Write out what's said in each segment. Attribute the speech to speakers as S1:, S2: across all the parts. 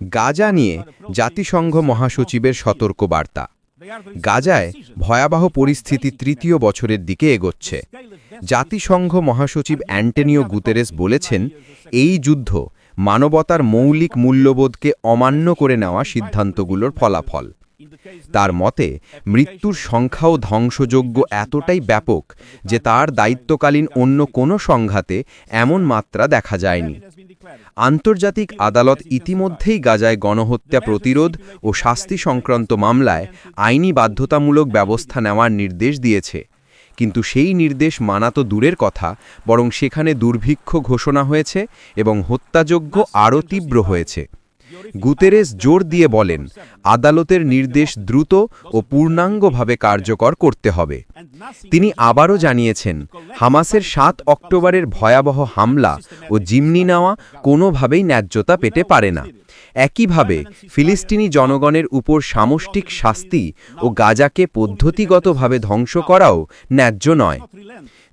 S1: গাজা। নিয়ে জাতিসংঘ মহাসচিবের সতর্ক বার্তা গাজায় ভয়াবহ পরিস্থিতি তৃতীয় বছরের দিকে এগোচ্ছে। জাতিসংঘ মহাসচিব অ্যান্টনিও গুতেরেস বলেছেন, এই যুদ্ধ মানবতার মৌলিক মূল্যবোধকে অমান্য করে নেওয়া সিদ্ধান্তগুলোর ফলাফল। তার মতে, মৃত্যুর সংখ্যাও ধ্বংসযোগ্য এতটাই ব্যাপক যে তার দায়িত্বকালীন অন্য কোনো সংঘাতে এমন মাত্রা দেখা যায়নি. আন্তর্জাতিক আদালত ইতিমধ্যেই গাজায় গণহত্যা প্রতিরোধ ও শাস্তি সংক্রান্ত মামলায় আইনি বাধ্যতামূলক ব্যবস্থা নেওয়ার নির্দেশ দিয়েছে কিন্তু সেই নির্দেশ মানা তো দূরের কথা, বরং সেখানে দুর্ভিক্ষ ঘোষণা হয়েছে এবং হত্যাযোগ্য আরও তীব্র হয়েছে গুতেরেস জোর দিয়ে বলেন, আদালতের নির্দেশ দ্রুত ও পূর্ণাঙ্গভাবে কার্যকর করতে হবে। তিনি আবারও জানিয়েছেন, হামাসের সাত অক্টোবরের ভয়াবহ হামলা ও জিমনি নেওয়া কোনোভাবেই ন্যায্যতা পেতে পারে না। একইভাবে, ফিলিস্তিনি জনগণের উপর সামষ্টিক শাস্তি ও গাজাকে পদ্ধতিগতভাবে ধ্বংস করাও ন্যায্য নয়।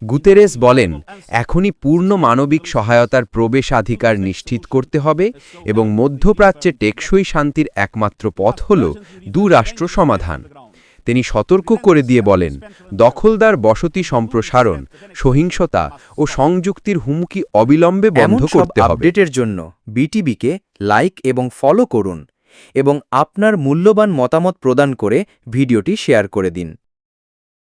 S1: গুতেরেস বলেন, এখনই পূর্ণ মানবিক সহায়তার প্রবেশাধিকার নিশ্চিত করতে হবে এবং মধ্যপ্রাচ্যে টেকসই শান্তির একমাত্র পথ হল দুরাষ্ট্র সমাধান। তিনি সতর্ক করে দিয়ে বলেন দখলদার বসতি সম্প্রসারণ সহিংসতা ও সংযুক্তির হুমকি অবিলম্বে বন্ধ করতে হবে।
S2: আপডেটের জন্য বিটিবিকে লাইক এবং ফলো করুন এবং আপনার মূল্যবান মতামত প্রদান করে ভিডিওটি শেয়ার করে দিন।